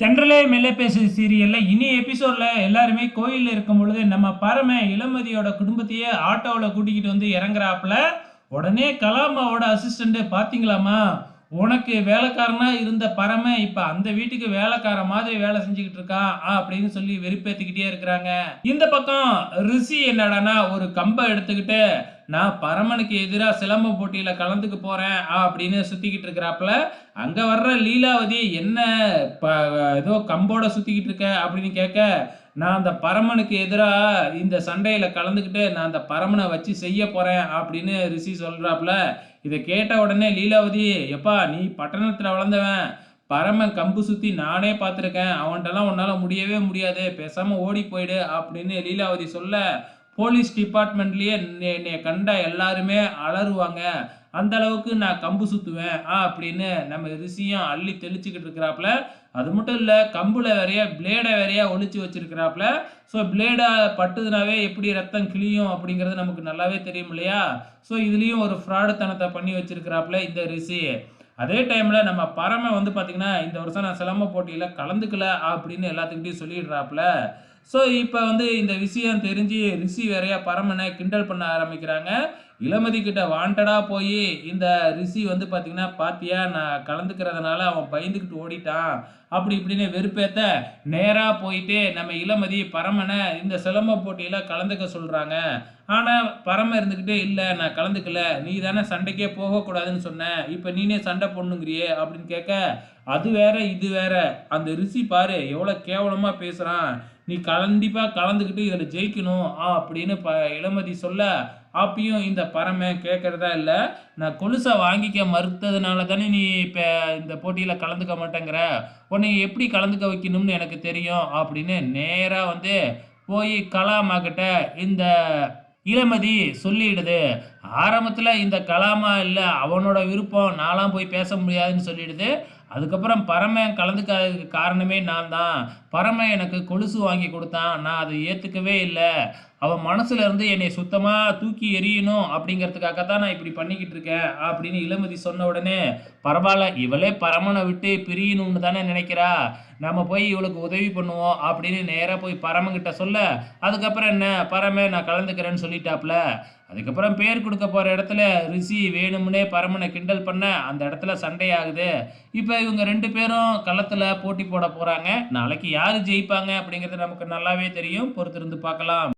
தென்றலே மெல்ல பேசு சீரியலில். இனி எபிசோடில் எல்லாருமே கோயிலில் இருக்கும் பொழுது நம்ம பரம இளமதியோட குடும்பத்தையே ஆட்டோவில் கூட்டிக்கிட்டு வந்து இறங்குறாப்புல. உடனே கலாமாவோட அசிஸ்டண்ட்டு பார்த்தீங்களாமா உனக்கு வேலைக்காரனா இருந்த பரம இப்போ அந்த வீட்டுக்கு வேலைக்காரன் மாதிரி வேலை செஞ்சுக்கிட்டு இருக்கான் அப்படின்னு சொல்லி வெறுப்பேத்திக்கிட்டே இருக்கிறாங்க. இந்த பக்கம் ரிஷி என்னடான்னா ஒரு கம்பை எடுத்துக்கிட்டு நான் பரமனுக்கு எதிராக சிலம்ப போட்டியில் கலந்துக்க போகிறேன் அப்படின்னு சுற்றிக்கிட்டு இருக்கிறாப்புல அங்கே வர்ற லீலாவதி என்ன ப ஏதோ கம்போட சுற்றிக்கிட்டு இருக்க? அப்படின்னு கேட்க நான் அந்த பரமனுக்கு எதிராக இந்த சண்டையில் கலந்துக்கிட்டு நான் அந்த பரமனை வச்சு செய்ய போகிறேன் அப்படின்னு ரிஷி சொல்கிறாப்புல இதை கேட்ட உடனே லீலாவதி எப்பா நீ பட்டணத்தில் வளர்ந்தவன். பரமன் கம்பு சுற்றி நானே பார்த்துருக்கேன். அவன்கிட்டலாம் உன்னால் முடியவே முடியாது. பேசாமல் ஓடி போயிடு அப்படின்னு லீலாவதி சொல்ல போலீஸ் டிபார்ட்மெண்ட்லேயே என்னை கண்டா எல்லாருமே அலறுவாங்க. அந்த அளவுக்கு நான் கம்பு சுற்றுவேன் ஆ அப்படின்னு நம்ம ரிசியும் அள்ளி தெளிச்சுக்கிட்டு இருக்கிறாப்புல. அது மட்டும் இல்லை கம்புல வேறையா பிளேடை வேறையா ஒழிச்சு வச்சிருக்கிறாப்புல. ஸோ பிளேடை பட்டுதுனாவே எப்படி ரத்தம் கிளியும் அப்படிங்கிறது நமக்கு நல்லாவே தெரியும் இல்லையா? ஸோ இதுலேயும் ஒரு ஃப்ராடுத்தனத்தை பண்ணி வச்சிருக்கிறாப்புல இந்த ரிசி அதே டைமில் நம்ம பரம வந்து பார்த்திங்கன்னா இந்த வருஷம் நான் சிலம்ப போட்டியில் கலந்துக்கல அப்படின்னு எல்லாத்துக்கிட்டையும் சொல்லிடுறாப்புல. ஸோ இப்போ வந்து இந்த விஷயம் தெரிஞ்சு ரிஷி வேறையா பரமனை கிண்டல் பண்ண ஆரம்பிக்கிறாங்க. இளமதி கிட்ட வாண்டடாக போய் இந்த ரிஷி வந்து பார்த்திங்கன்னா பாத்தியா நான் கலந்துக்கிறதுனால அவன் பயந்துக்கிட்டு ஓடிட்டான். அப்படி இப்படின்னு வெறுப்பேத்த நேராக போயிட்டு நம்ம இளமதி பரமனை இந்த சிலம்ப போட்டியில் கலந்துக்க சொல்கிறாங்க ஆனால் பரம இருந்துக்கிட்டே இல்லை நான் கலந்துக்கல. நீ தானே சண்டைக்கே போகக்கூடாதுன்னு சொன்னேன் இப்போ நீனே சண்டை பொண்ணுங்கிறியே அப்படின்னு கேட்க அது வேற இது வேற. அந்த ரிஷி பாரு எவ்வளோ கேவலமாக பேசுகிறான் நீ கண்டிப்பாக கலந்துக்கிட்டு இதில் ஜெயிக்கணும் ஆ அப்படின்னு ப இளமதி சொல்ல அப்பயும் இந்த பறமை கேட்குறதா இல்லை நான் கொலுசை வாங்கிக்க மறுத்ததுனால தானே நீ இப்போ இந்த போட்டியில் கலந்துக்க மாட்டேங்கிற? உன்னை எப்படி கலந்துக்க வைக்கணும்னு எனக்கு தெரியும் அப்படின்னு நேராக வந்து போய் கலாமாக்கிட்ட இந்த இளமதி சொல்லிடுது. ஆரம்பத்தில் இந்த கலாமா இல்லை அவனோட விருப்பம் நான்லாம் போய் பேச முடியாதுன்னு சொல்லிடுது. அதுக்கப்புறம் பரமன் கலந்துக்காததுக்கு காரணமே நான் தான் பரமன் எனக்கு கொலுசு வாங்கி கொடுத்தான். நான் அதை ஏற்றுக்கவே இல்லை. அவன் மனசுல இருந்து என்னை சுத்தமாக தூக்கி எறியணும் அப்படிங்கிறதுக்காக தான் நான் இப்படி பண்ணிக்கிட்டு இருக்கேன் அப்படின்னு இளமதி சொன்ன உடனே பரவாயில்ல இவளே பரமனை விட்டு பிரியணும்னு தானே நினைக்கிறா? நம்ம போய் இவளுக்கு உதவி பண்ணுவோம் அப்படின்னு நேராக போய் பரமங்கிட்ட சொல்ல அதுக்கப்புறம் என்ன? பரம நான் கலந்துக்கிறேன்னு சொல்லிட்டாப்ல. அதுக்கப்புறம் பேர் கொடுக்க போகிற இடத்துல ரிஷி வேணும்னே பரமனை கிண்டல் பண்ண அந்த இடத்துல சண்டையாகுது. இப்போ இவங்க ரெண்டு பேரும் களத்தில் போட்டி போட போகிறாங்க நாளைக்கு யார் ஜெயிப்பாங்க அப்படிங்கிறது நமக்கு நல்லாவே தெரியும். பொறுத்திருந்து பார்க்கலாம்.